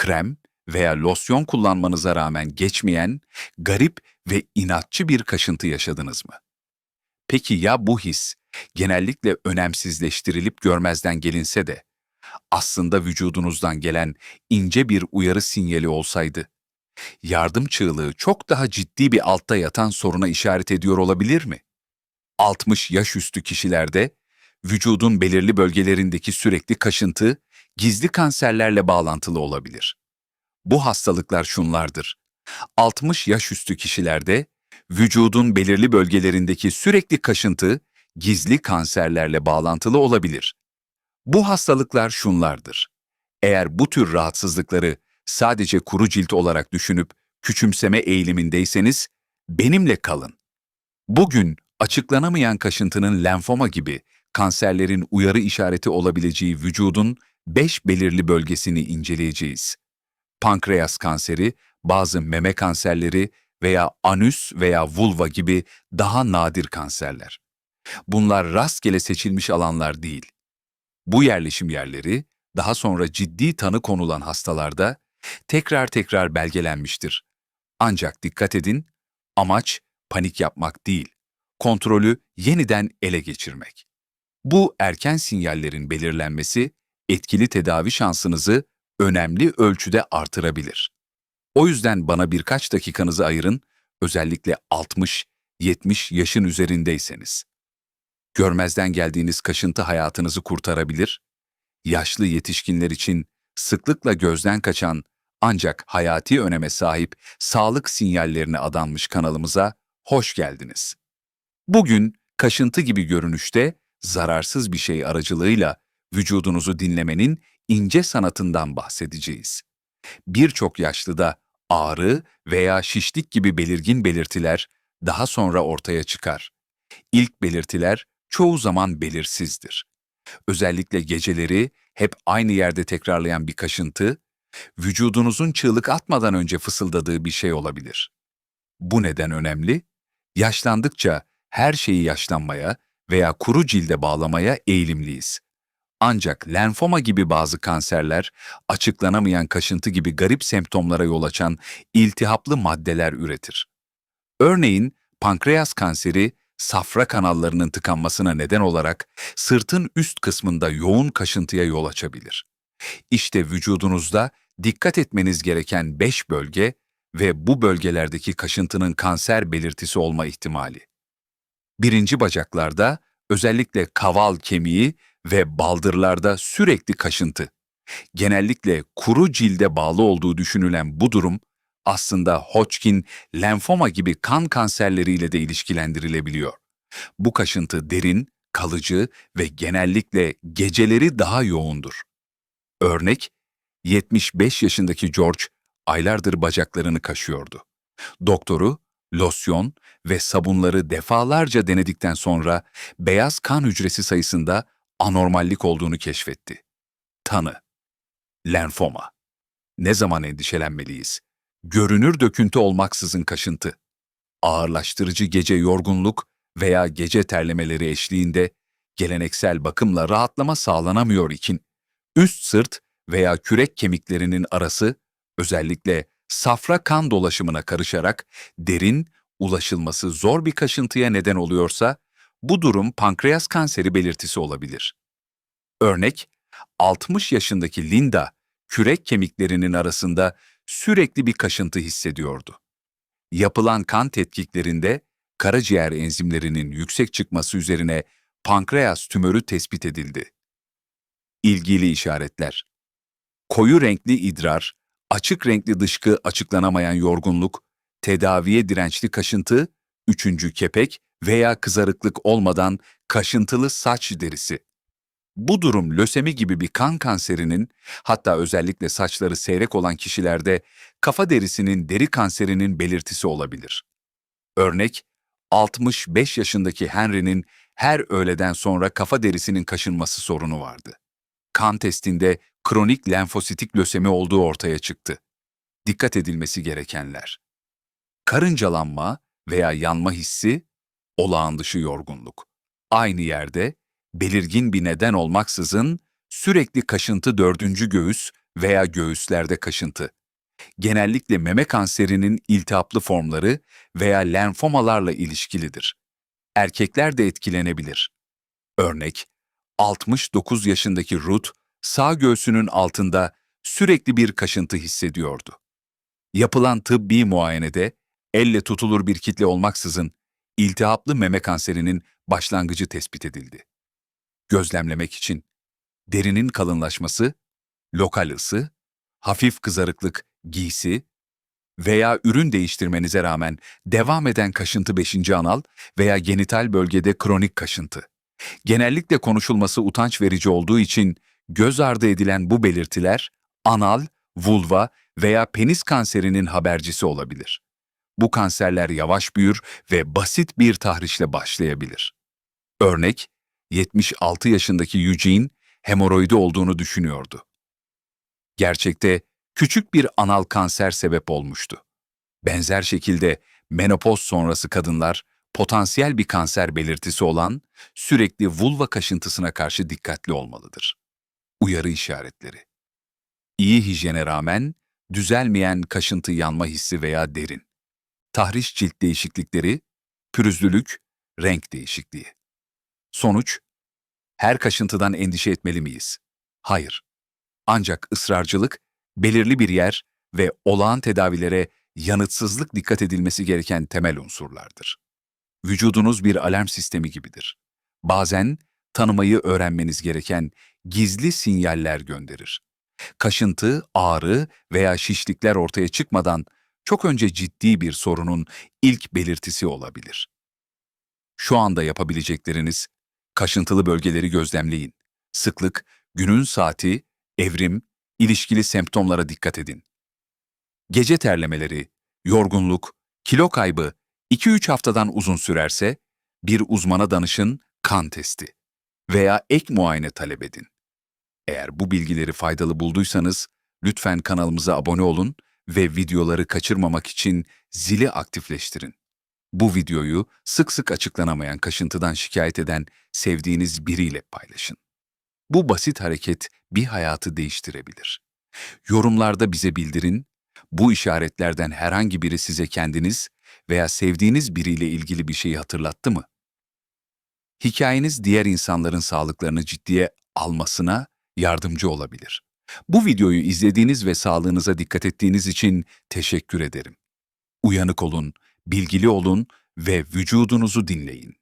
krem veya losyon kullanmanıza rağmen geçmeyen, garip ve inatçı bir kaşıntı yaşadınız mı? Peki ya bu his genellikle önemsizleştirilip görmezden gelinse de aslında vücudunuzdan gelen ince bir uyarı sinyali olsaydı? Yardım çığlığı çok daha ciddi bir altta yatan soruna işaret ediyor olabilir mi? 60 yaş üstü kişilerde vücudun belirli bölgelerindeki sürekli kaşıntı gizli kanserlerle bağlantılı olabilir. Bu hastalıklar şunlardır. 60 yaş üstü kişilerde vücudun belirli bölgelerindeki sürekli kaşıntı gizli kanserlerle bağlantılı olabilir. Bu hastalıklar şunlardır. Eğer bu tür rahatsızlıkları sadece kuru cilt olarak düşünüp küçümseme eğilimindeyseniz benimle kalın. Bugün açıklanamayan kaşıntının lenfoma gibi kanserlerin uyarı işareti olabileceği vücudun 5 belirli bölgesini inceleyeceğiz. Pankreas kanseri, bazı meme kanserleri veya anüs veya vulva gibi daha nadir kanserler. Bunlar rastgele seçilmiş alanlar değil. Bu yerleşim yerleri daha sonra ciddi tanı konulan hastalarda tekrar tekrar belgelenmiştir. Ancak dikkat edin, amaç panik yapmak değil, kontrolü yeniden ele geçirmek. Bu erken sinyallerin belirlenmesi etkili tedavi şansınızı önemli ölçüde artırabilir. O yüzden bana birkaç dakikanızı ayırın, özellikle 60-70 yaşın üzerindeyseniz. Görmezden geldiğiniz kaşıntı hayatınızı kurtarabilir, yaşlı yetişkinler için sıklıkla gözden kaçan ancak hayati öneme sahip sağlık sinyallerine adanmış kanalımıza hoş geldiniz. Bugün kaşıntı gibi görünüşte zararsız bir şey aracılığıyla vücudunuzu dinlemenin ince sanatından bahsedeceğiz. Birçok yaşlıda ağrı veya şişlik gibi belirgin belirtiler daha sonra ortaya çıkar. İlk belirtiler çoğu zaman belirsizdir. Özellikle geceleri hep aynı yerde tekrarlayan bir kaşıntı, vücudunuzun çığlık atmadan önce fısıldadığı bir şey olabilir. Bu neden önemli? Yaşlandıkça her şeyi yaşlanmaya veya kuru cilde bağlamaya eğilimliyiz. Ancak lenfoma gibi bazı kanserler, açıklanamayan kaşıntı gibi garip semptomlara yol açan iltihaplı maddeler üretir. Örneğin pankreas kanseri, safra kanallarının tıkanmasına neden olarak sırtın üst kısmında yoğun kaşıntıya yol açabilir. İşte vücudunuzda dikkat etmeniz gereken 5 bölge ve bu bölgelerdeki kaşıntının kanser belirtisi olma ihtimali. Birinci bacaklarda özellikle kaval kemiği ve baldırlarda sürekli kaşıntı. Genellikle kuru cilde bağlı olduğu düşünülen bu durum aslında Hodgkin, lenfoma gibi kan kanserleriyle de ilişkilendirilebiliyor. Bu kaşıntı derin, kalıcı ve genellikle geceleri daha yoğundur. Örnek, 75 yaşındaki George aylardır bacaklarını kaşıyordu. Doktoru, losyon ve sabunları defalarca denedikten sonra beyaz kan hücresi sayısında anormallik olduğunu keşfetti. Tanı Lenfoma Ne zaman endişelenmeliyiz? Görünür döküntü olmaksızın kaşıntı. Ağırlaştırıcı gece yorgunluk veya gece terlemeleri eşliğinde geleneksel bakımla rahatlama sağlanamıyor iken, üst sırt veya kürek kemiklerinin arası özellikle safra kan dolaşımına karışarak derin, ulaşılması zor bir kaşıntıya neden oluyorsa, bu durum pankreas kanseri belirtisi olabilir. Örnek, 60 yaşındaki Linda, kürek kemiklerinin arasında sürekli bir kaşıntı hissediyordu. Yapılan kan tetkiklerinde karaciğer enzimlerinin yüksek çıkması üzerine pankreas tümörü tespit edildi. İlgili işaretler Koyu renkli idrar, açık renkli dışkı açıklanamayan yorgunluk, tedaviye dirençli kaşıntı, üçüncü kepek veya kızarıklık olmadan kaşıntılı saç derisi. Bu durum lösemi gibi bir kan kanserinin, hatta özellikle saçları seyrek olan kişilerde kafa derisinin deri kanserinin belirtisi olabilir. Örnek, 65 yaşındaki Henry'nin her öğleden sonra kafa derisinin kaşınması sorunu vardı. Kan testinde kronik lenfositik lösemi olduğu ortaya çıktı. Dikkat edilmesi gerekenler. Karıncalanma veya yanma hissi, olağan dışı yorgunluk. Aynı yerde, belirgin bir neden olmaksızın sürekli kaşıntı dördüncü göğüs veya göğüslerde kaşıntı. Genellikle meme kanserinin iltihaplı formları veya lenfomalarla ilişkilidir. Erkekler de etkilenebilir. Örnek, 69 yaşındaki Ruth, sağ göğsünün altında sürekli bir kaşıntı hissediyordu. Yapılan tıbbi muayenede elle tutulur bir kitle olmaksızın iltihaplı meme kanserinin başlangıcı tespit edildi. Gözlemlemek için derinin kalınlaşması, lokal ısı, hafif kızarıklık, giysi veya ürün değiştirmenize rağmen devam eden kaşıntı 5. anal veya genital bölgede kronik kaşıntı. Genellikle konuşulması utanç verici olduğu için göz ardı edilen bu belirtiler anal, vulva veya penis kanserinin habercisi olabilir. Bu kanserler yavaş büyür ve basit bir tahrişle başlayabilir. Örnek, 76 yaşındaki Eugene hemoroidi olduğunu düşünüyordu. Gerçekte küçük bir anal kanser sebep olmuştu. Benzer şekilde menopoz sonrası kadınlar potansiyel bir kanser belirtisi olan sürekli vulva kaşıntısına karşı dikkatli olmalıdır. Uyarı işaretleri. İyi hijyene rağmen düzelmeyen kaşıntı yanma hissi veya derin. Tahriş cilt değişiklikleri, pürüzlülük, renk değişikliği. Sonuç, her kaşıntıdan endişe etmeli miyiz? Hayır. Ancak ısrarcılık, belirli bir yer ve olağan tedavilere yanıtsızlık dikkat edilmesi gereken temel unsurlardır. Vücudunuz bir alarm sistemi gibidir. Bazen tanımayı öğrenmeniz gereken gizli sinyaller gönderir. Kaşıntı, ağrı veya şişlikler ortaya çıkmadan çok önce ciddi bir sorunun ilk belirtisi olabilir. Şu anda yapabilecekleriniz, kaşıntılı bölgeleri gözlemleyin. Sıklık, günün saati, evrim, ilişkili semptomlara dikkat edin. Gece terlemeleri, yorgunluk, kilo kaybı 2-3 haftadan uzun sürerse bir uzmana danışın kan testi veya ek muayene talep edin. Eğer bu bilgileri faydalı bulduysanız lütfen kanalımıza abone olun ve videoları kaçırmamak için zili aktifleştirin. Bu videoyu sık sık açıklanamayan kaşıntıdan şikayet eden sevdiğiniz biriyle paylaşın. Bu basit hareket bir hayatı değiştirebilir. Yorumlarda bize bildirin, bu işaretlerden herhangi biri size kendiniz veya sevdiğiniz biriyle ilgili bir şeyi hatırlattı mı? Hikayeniz diğer insanların sağlıklarını ciddiye almasına yardımcı olabilir. Bu videoyu izlediğiniz ve sağlığınıza dikkat ettiğiniz için teşekkür ederim. Uyanık olun, bilgili olun ve vücudunuzu dinleyin.